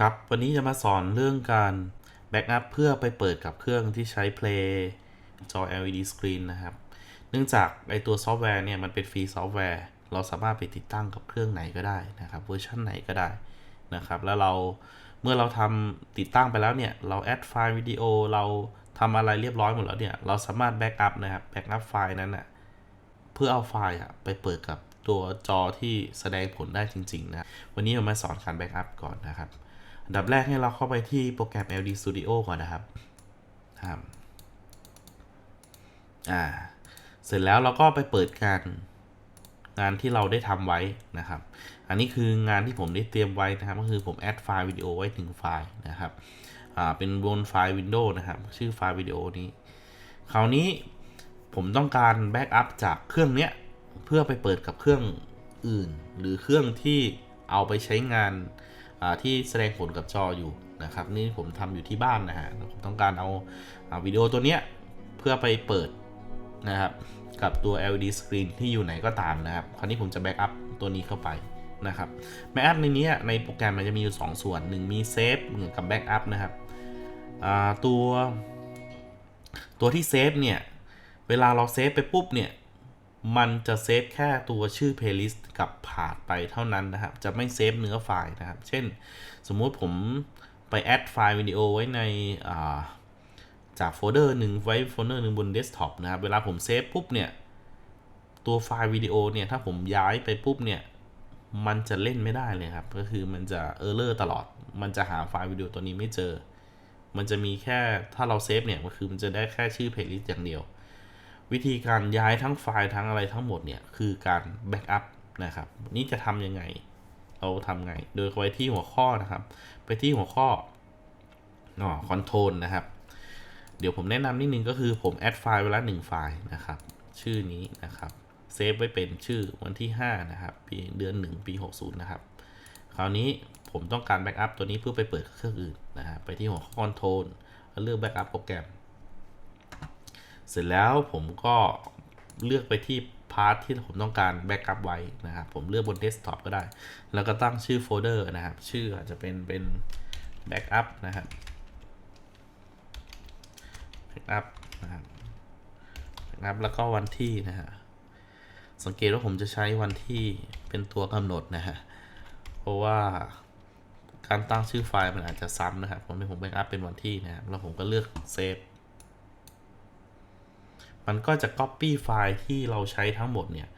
ครับ วันนี้จะมาสอนเรื่องการแบ็กอัพเพื่อไปเปิดกับเครื่องที่ใช้ Play จอ LED Screen นะครับ เนื่องจากไอตัวซอฟต์แวร์เนี่ยมันเป็นฟรีซอฟต์แวร์ เราสามารถไปติดตั้งกับเครื่องไหนก็ได้นะครับเวอร์ชันไหนก็ได้นะครับ แล้วเราเมื่อเราทำติดตั้งไปแล้วเนี่ย เราแอดไฟล์วิดีโอเราทำอะไรเรียบร้อยหมดแล้วเนี่ย เราสามารถแบ็กอัพนะครับแบ็กอัพไฟล์นั้นนะเพื่อเอาไฟล์อะไปเปิดกับตัวจอที่แสดงผลได้จริง ๆ นะ วันนี้เรามาสอนการแบ็กอัพก่อนนะครับ อันดับแรกให้เราเข้าไปที่โปรแกรม LD Studio ก่อนนะครับครับอ่า เสร็จแล้วเราก็ไปเปิดการงานที่เราได้ทำไว้นะครับ อันนี้คืองานที่ผมได้เตรียมไว้นะครับ ก็คือผมแอดไฟล์วิดีโอไว้ถึงไฟล์นะครับ อ่า เป็นบนไฟล์ Windows นะครับ ชื่อไฟล์วิดีโอนี้ คราวนี้ผมต้องการแบ็กอัพจากเครื่องเนี้ย เพื่อไปเปิดกับเครื่องอื่น หรือเครื่องที่เอาไปใช้งาน ที่แสดงผลกับจออยู่นะครับนี่ผมทำอยู่ที่บ้านนะฮะผมต้องการเอาอาวิดีโอตัวเนี้ยเพื่อไปเปิดนะครับกับตัว LED screen ที่อยู่ไหนก็ตามนะครับ คราวนี้ผมจะแบ็กอัพตัวนี้เข้าไปนะครับแบ็กอัพในนี้ในโปรแกรมมันจะมีอยู่ 2 ส่วน1มีเซฟหมือนกับแบ็กอัพนะครับตัวตัวที่เซฟเนี่ย เวลาเราเซฟไปปุ๊บเนี่ย มันจะเซฟแค่ตัวชื่อ playlist กับผาดไปเท่านั้นนะครับ จะไม่เซฟเนื้อไฟล์นะครับ เช่น สมมุติผมไปแอดไฟล์วิดีโอไว้ในาจากโฟลเดอร์หนึ่งไว้โฟลเดอร์หนึ่งบนเดสก์ท็อปนะครับ เวลาผมเซฟปุ๊บเนี่ย ตัวไฟล์วิดีโอเนี่ย ถ้าผมย้ายไปปุ๊บเนี่ย มันจะเล่นไม่ได้เลยครับ ก็คือมันจะเออร์เลอร์ตลอด มันจะหาไฟล์วิดีโอตัวนี้ไม่เจอ มันจะมีแค่ถ้าเราเซฟเนี่ยก็คือมันจะได้แค่ชื่อ playlist อย่างเดียว วิธีการย้ายทั้งไฟล์ทั้งอะไรทั้งหมดเนี่ย คือการแบ็กอัพนะครับ นี่จะทำยังไง เราทำไง โดยไปที่หัวข้อนะครับ ไปที่หัวข้ออ๋อคอนโทรลนะครับ เดี๋ยวผมแนะนำนิดนึงก็คือผมแอดไฟล์ไว้ล้วหนึ่งไฟล์นะครับ ชื่อนี้นะครับ เซฟไว้เป็นชื่อวันที่ 5 นะครับปีเดือน 1 ปี 60 นะครับ คราวนี้ผมต้องการแบ็กอัพตัวนี้เพื่อไปเปิดเครื่องอื่นนะฮะไปที่หัวข้อคอนโทรลเลือกแบ็กอัพโปรแกรม เสร็จแล้วผมก็เลือกไปที่พาร์ทที่ผมต้องการแบ็กอัพไว้นะครับ ผมเลือกบนเดสก์ท็อปก็ได้ แล้วก็ตั้งชื่อโฟลเดอร์นะครับ ชื่ออาจจะเป็นเป็นแบ็กอัพนะครับแบ็กอัพนะครับแบ็กอัพแล้วก็วันที่นะฮะ สังเกตว่าผมจะใช้วันที่เป็นตัวกำหนดนะฮะ เพราะว่าการตั้งชื่อไฟล์มันอาจจะซ้ำนะครับ ผมให้ผมแบ็กอัพเป็นวันที่นะครับ แล้วผมก็เลือกเซฟ มันก็จะ Copy ไฟล์ที่เราใช้ทั้งหมดเนี่ย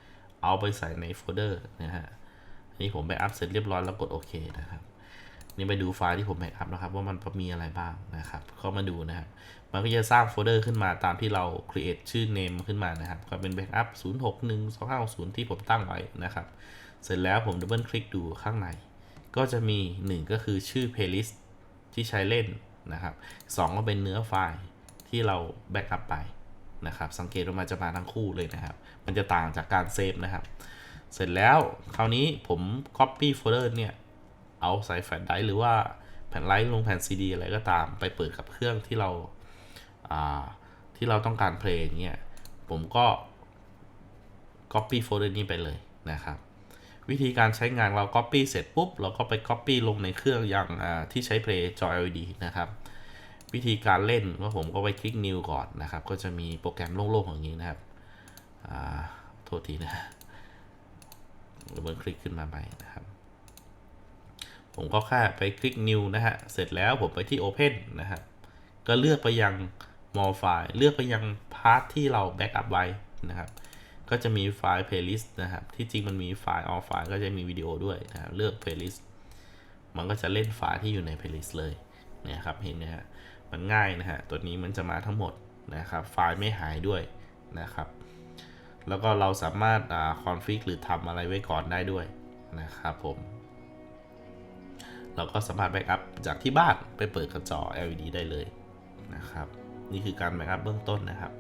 เอาไปใส่ในโฟลเดอร์นะฮะนนี้ผมแบ็กอัพเสร็จเรียบร้อยแล้วกดโอเคนะครับ นี่ไปดูไฟล์ที่ผมแบ็กอัพนะครับ ว่ามันมีอะไรบ้างนะครับเข้ามาดูนะครับ มันก็จะสร้างโฟลเดอร์ขึ้นมาตามที่เรา create ชื่อ name ขึ้นมานะครับ ก็เป็น backup 061 2560ที่ผมตั้งไว้นะครับ เสร็จแล้วผมดับเบิลคลิกดูข้างใน ก็จะมี 1 ก็คือชื่อ playlist ที่ใช้เล่นนะครับ2ก็เป็นเนื้อไฟล์ที่เราแบ็กอัพไป นะครับ สังเกตว่ามันจะมาทั้งคู่เลยนะครับ มันจะต่างจากการเซฟนะครับ เสร็จแล้วคราวนี้ผม copy folder เนี่ย เอาใส่แฟลชไดร์หรือว่าแผ่นไลท์ลงแผ่นซีดีอะไรก็ตามไปเปิดกับเครื่องที่เราาที่เราต้องการเพลงเนี่ยผมก็ copy folder นี้ไปเลยนะครับวิธีการใช้งานเรา copy เสร็จปุ๊บ เราก็ไป copy ลงในเครื่องอย่างที่ใช้ play จอ LED นะครับ วิธีการเล่นก็ผมก็ไปคลิก new ก่อนนะครับ ก็จะมีโปรแกรมโล่งๆอย่างนี้นะครับโทษทีนะระเบิดคลิกขึ้นมาใหม่นะครับ ผมก็แค่ไปคลิก new นะฮะ เสร็จแล้วผมไปที่ open นะครับ ก็เลือกไปยัง more file เลือกไปยังพาร์ทที่เรา backup ไว้นะครับ ก็จะมีไฟล์ playlist นะครับ ที่จริงมันมีไฟล์ all file ก็จะมีวิดีโอด้วยนะครับ เลือก playlist มันก็จะเล่นไฟล์ที่อยู่ใน playlist เลยเนี่ยครับ เห็นไหมฮะ มันง่ายนะฮะ ตัวนี้มันจะมาทั้งหมดนะครับ ไฟล์ไม่หายด้วยนะครับ แล้วก็เราสามารถคอนฟิกหรือทำอะไรไว้ก่อนได้ด้วยนะครับผม เราก็สามารถแบ็กอัพจากที่บ้านไปเปิดกระจอ LED ได้เลยนะครับ นี่คือการแบ็กอัพเบื้องต้นนะครับ